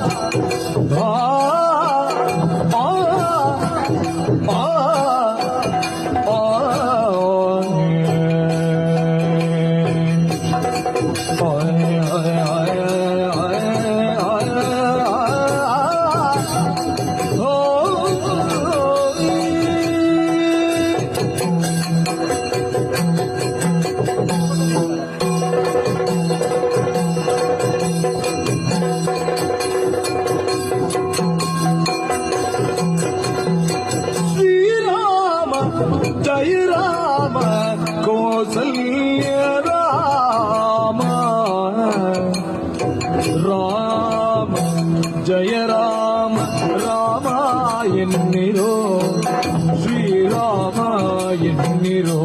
Oh. जय राम रामायण निरो श्री रामायण निरो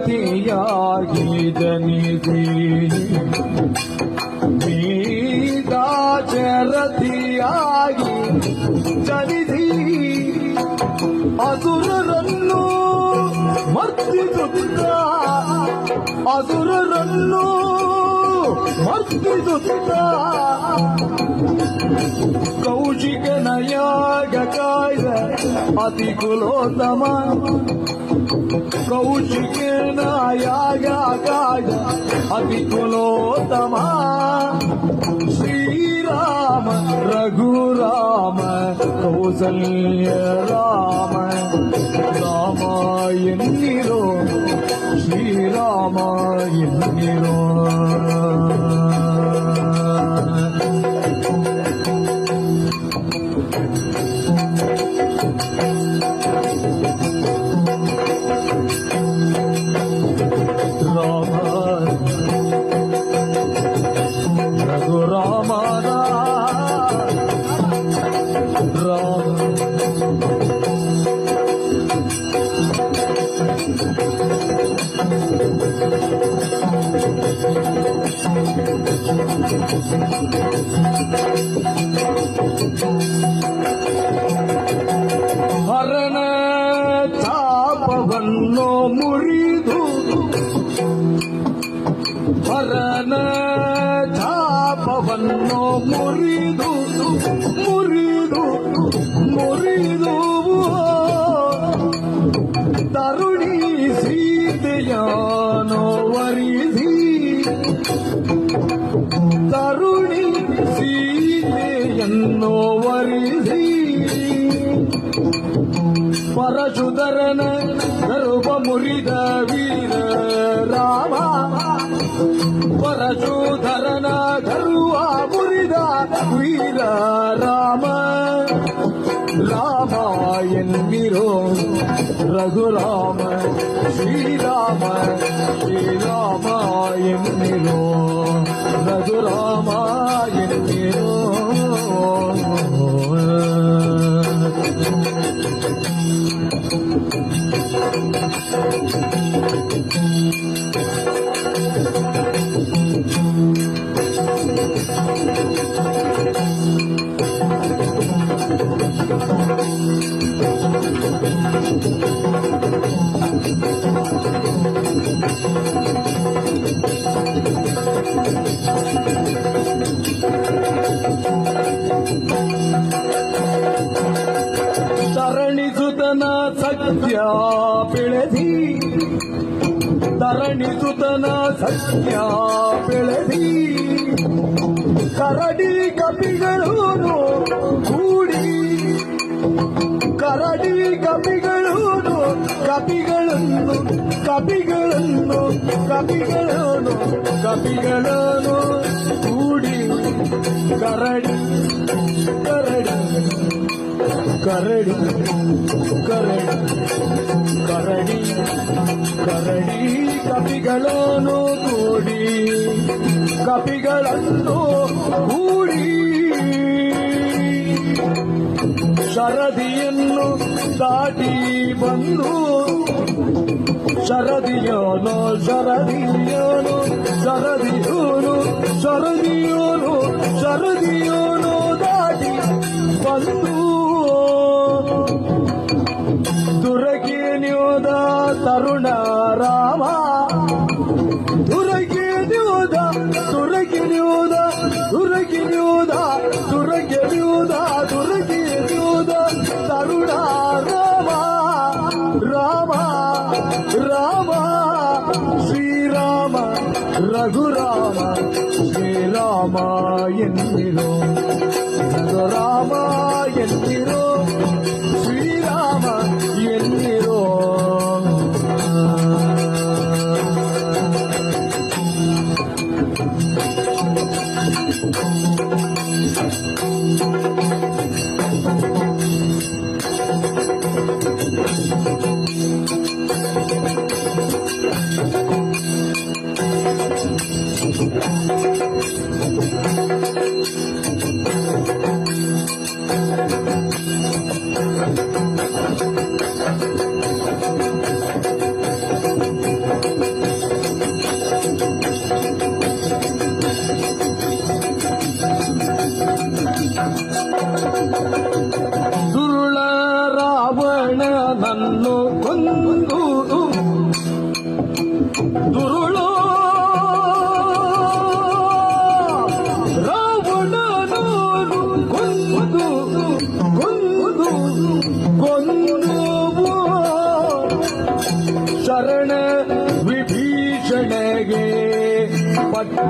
ದಾಶರಥಿಯಾಗಿ ಜನಿಸಿ ದಾಶರಥಿಯಾಗಿ ಜನಿಸಿ ಅಸುರರನ್ನು ಮರ್ತಿಸುತ್ತ ಅಸುರರನ್ನು ಮರ್ತಿಸುತ್ತ ಕೌಶಿಕ ನಯಾಗ ಕಾಯ್ದ ಅತಿ ಕುಲೋತ್ತಮ ಕೌಶಿಕೇನ ಯಾಗ ಕಾಯ್ದ ಅತಿ ಕುಲೋತ್ತಮ ಶ್ರೀರಾಮ ರಘುರಾಮ ಕೌಸಲ್ಯ ರಾಮ ರಾಮ श्रीरामाय राम रघुरामा ಹರಣ ಚಾಪವನ್ನು ಮುರಿದು ಹರನ ಚಾಪವನ್ನು ಮುರಿದು ಮುರಿದು ಮುರಿದು ತರುಣಿ ಸೀತೆಯಾನೋ ವರಿಸಿ ತರುಣಿ ಸೀತೆಯನ್ನು ವರಿಸಿ ಪರಶುಧರನ ಗರ್ಭ ಮುರಿದ ವೀರ ರಾಮ ಪರಶುಧರನ ராமா என்கிறோம் ரகுராம ஸ்ரீராம ஸ்ரீராமா என்கிறோம் ரகுராமா என்கிறோம் ಧರಣಿ ಸುತನ ಸತ್ಯ ಬೆಳೆದಿ ಕರಡಿ ಕಪಿಗಳೂನು ಕೂಡಿ, ಕರಡಿ ಕಪಿಗಳೂನು ಕಪಿಗಳನ್ನು ಕಪಿಗಳನ್ನು ಕಪಿಗಳನ್ನು ಕಪಿಗಳನ್ನು ಕೂಡಿ, ಕರಡಿ ಕರಡಿ ಕರಡಿ ಕರಡಿ ಕರಡಿ ಕಪಿಗಳನ್ನು ಕೂಡಿ ಕಪಿಗಳನ್ನು ಕೂಡಿ ಶರದಿಯನ್ನು ದಾಟಿ ಬಂದು ಶರದಿಯೋನು ಶರದಿಯೋನು ಶರದಿಯೋನು ಶರದಿಯೋನು ಶರದಿಯೋನು ದಾಟಿ ಬಂದು கருணா ராமா துறைக்கு நியூதா துறைக்கு நியூதா துறைக்கு நியூதா துறைக்கு நியூதா துறைக்கு நியூதா. கருணா ராமா ராமா ராமா ஸ்ரீராம ரகுராம ஸ்ரீராமா என்கிறோம். ரகுராமா என்கிறோம். Thank you.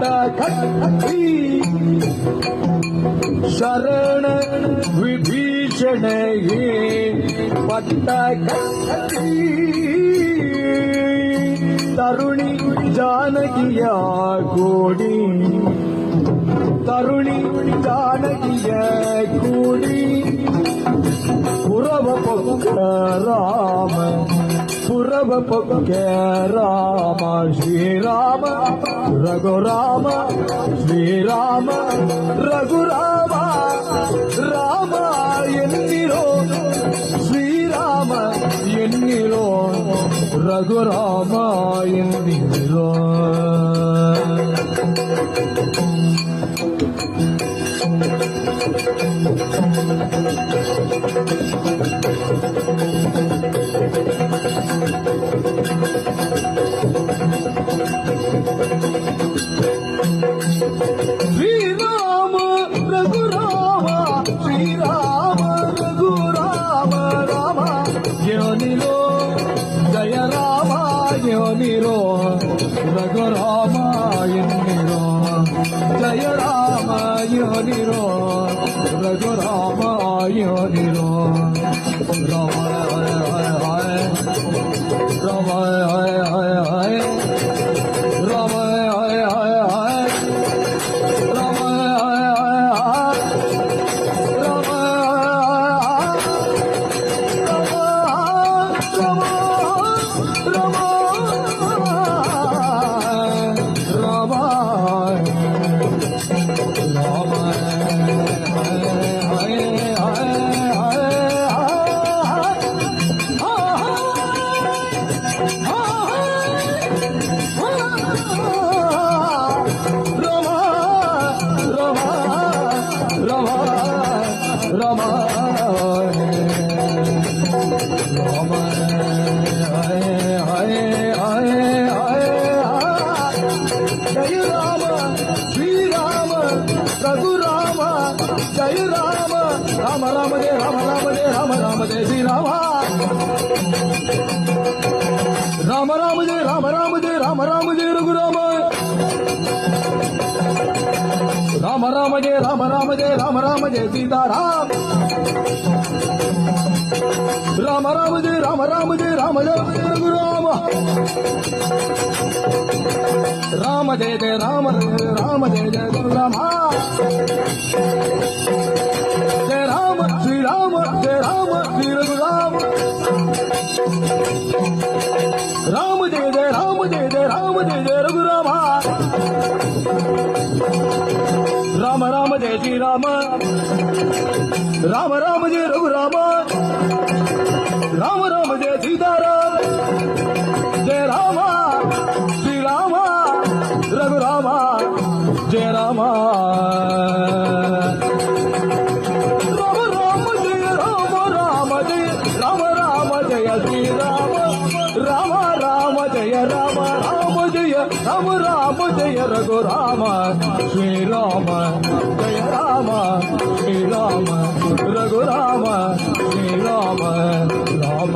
கட்ட கட்டி சரண விபீஷணையே பட்ட கட்டி தருணி ஜானகியா கோடி. தருணி ஜானகிய கூடி. உறவ பொங்க ராமன். ಪುರವ ಪೊಕ್ಕೆ ರಾಮ ಶ್ರೀರಾಮ ರಘುರಾಮ ಶ್ರೀರಾಮ ರಘುರಾಮ ರಾಮ ಎನ್ನಿರೋ ಶ್ರೀರಾಮ ಎನ್ನಿರೋ ರಘುರಾಮ ಎನ್ನಿರೋ Ramiro, Rajo राम राम जय राम राम जय राम राम जय श्री राम राम राम जय राम राम जय राम राम जय रघु राम राम राम जय राम राम जय राम राम जय सीता राम राम राम जय राम राम जय राम राम जय रघु राम राम जय जय राम राम जय जय रघु राम जय రామ శ్రీరామ జయ రామ శ్రీ రఘురామ. రామ జయ జయ రామ జయ జయ రామ జయ జయ రఘురామ. రామ రామ జయ శ్రీరామ. రామ రామ జయ రఘురామ. ಶ್ರೀರಾಮ ಜಯ ರಾಮ ಶ್ರೀರಾಮ ರಘುರಾಮ ಶ್ರೀರಾಮ ರಾಮ